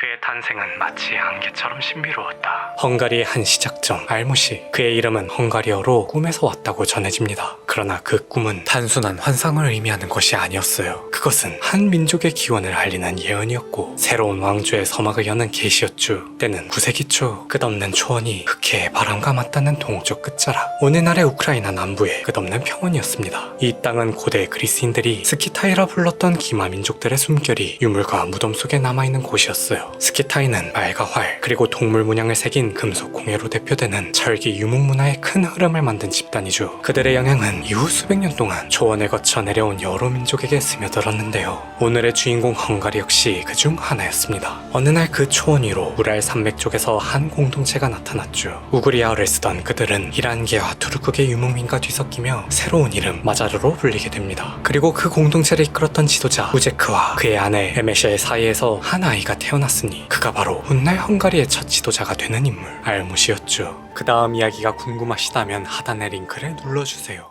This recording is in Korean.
그의 탄생은 마치 안개처럼 신비로웠다. 헝가리의 한 시작점 알무시. 그의 이름은 헝가리어로 꿈에서 왔다고 전해집니다. 그러나 그 꿈은 단순한 환상을 의미하는 것이 아니었어요. 그것은 한 민족의 기원을 알리는 예언이었고 새로운 왕조의 서막을 여는 계시였죠. 때는 9세기 초 끝없는 초원이 흑해의 바람과 맞닿는 동쪽 끝자락 오늘날의 우크라이나 남부의 끝없는 평원이었습니다. 이 땅은 고대 그리스인들이 스키타이라 불렀던 기마 민족들의 숨결이 유물과 무덤 속에 남아있는 곳이었어요. 스키타이는 말과 활 그리고 동물 문양을 새긴 금속 공예로 대표되는 철기 유목 문화의 큰 흐름을 만든 집단이죠. 그들의 영향은 이후 수백 년 동안 초원을 거쳐 내려온 여러 민족에게 스며들었는데요. 오늘의 주인공 헝가리 역시 그 중 하나였습니다. 어느 날 그 초원 위로 우랄 산맥 쪽에서 한 공동체가 나타났죠. 우그리아어를 쓰던 그들은 이란계와 투르크계 유목민과 뒤섞이며 새로운 이름 마자르로 불리게 됩니다. 그리고 그 공동체를 이끌었던 지도자 우제크와 그의 아내 에메시아의 사이에서 한 아이가 태어났으니 그가 바로 훗날 헝가리의 첫 지도자가 되는 인물 알무시였죠. 그 다음 이야기가 궁금하시다면 하단의 링크를 눌러주세요.